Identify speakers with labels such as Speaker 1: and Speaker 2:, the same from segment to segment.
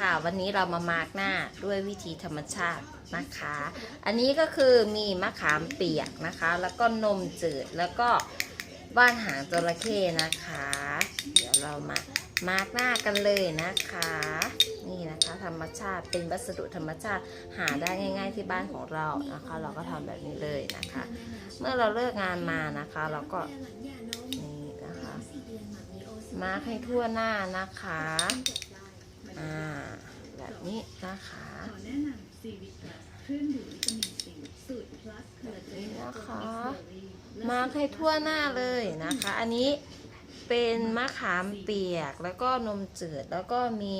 Speaker 1: ค่ะ วันนี้เรามามาร์กหน้าด้วยวิธีธรรมชาตินะคะ อันนี้ก็คือมีมะขามเปียกนะคะ แล้วก็นมจืดแล้วก็บ้านหางจระเข้นะคะ เดี๋ยวเรามามาร์กหน้ากันเลยนะคะ นี่นะคะธรรมชาติเป็นวัสดุธรรมชาติหาได้ง่าย ๆที่บ้านของเรานะคะ เราก็ทำแบบนี้เลยนะคะ เมื่อเราเลิกงานมานะคะ เราก็นี่นะคะมาร์คให้ทั่วหน้านะคะ อ่าแบบนี้นะคะ
Speaker 2: ขอแนะนำซีวิตเครื่องดื่มวิตามินซีสูตร plus คอลลาเจน
Speaker 1: นี่นะคะ
Speaker 2: และ
Speaker 1: มาร์คให้ทั่วหน้าเลยนะคะ อันนี้เป็นมะขามเปียกแล้วก็นมจืดแล้วก็มี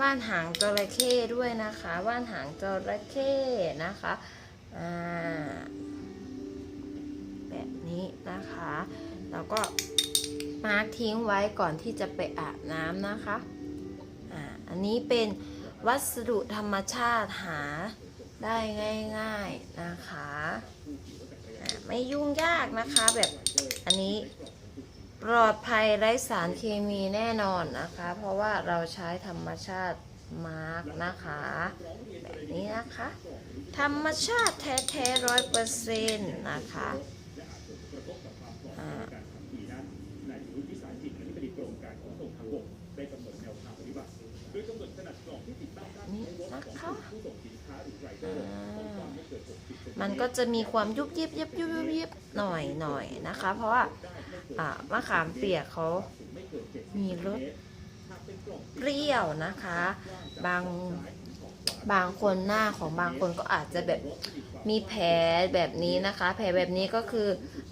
Speaker 1: ว่านหางจระเข้ด้วยนะคะ ว่านหางจระเข้นะคะอ่าแบบนี้นะคะแล้วก็มาร์คทิ้งไว้ก่อนที่จะไปอาบน้ำนะคะ อันนี้เป็นวัสดุธรรมชาติหาได้ง่ายๆนะคะไม่ยุ่งยากนะคะแบบอันนี้ปลอดภัยไร้สารเคมีแน่นอนนะคะ เพราะว่าเราใช้ธรรมชาติมาร์กนะคะแบบนี้นะคะ ธรรมชาติแท้ๆร้อยเปอร์เซ็นต์นะคะ มันก็จะมีความยุบยิบยิบยุบยิบยิบหน่อยหน่อยนะคะ เพราะว่าอ่ามะขามเปียกเขามีรสเปรี้ยวนะคะ บางบางคนหน้าของบางคนก็อาจจะแบบมีแผลแบบนี้นะคะ แผลแบบนี้ก็คือ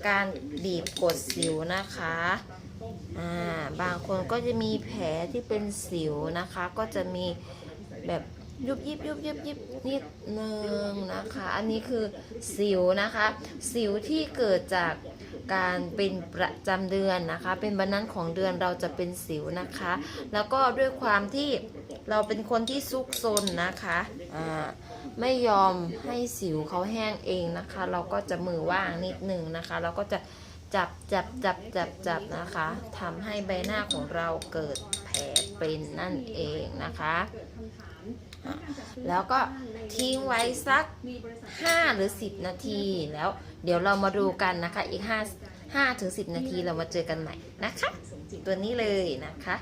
Speaker 1: การบีบกดสิวนะคะอ่าบางคนก็จะมีแผลที่เป็นสิวนะคะ ก็จะมีแบบ ยุบยิบยุบยิบยิบนิดนึงนะคะ อันนี้คือสิวนะคะ สิวที่เกิดจากการเป็นประจำเดือนนะคะ เป็นวันนั้นของเดือนเราจะเป็นสิวนะคะ แล้วก็ด้วยความที่เราเป็นคนที่ซุกซนนะคะอ่าไม่ยอมให้สิวเขาแห้งเองนะคะ เราก็จะมือว่างนิดนึงนะคะ เราก็จะ จับจับจับจับจับนะคะทำให้ใบหน้าของเราเกิดแผลเป็นนั่นเองนะคะ แล้วก็ทิ้งไว้สัก 5 หรือ 10 นาทีแล้ว เดี๋ยวเรามาดูกันนะคะอีก 5 5ถึง10 นาทีเรามาเจอกันใหม่นะคะ ตัวนี้เลยนะคะ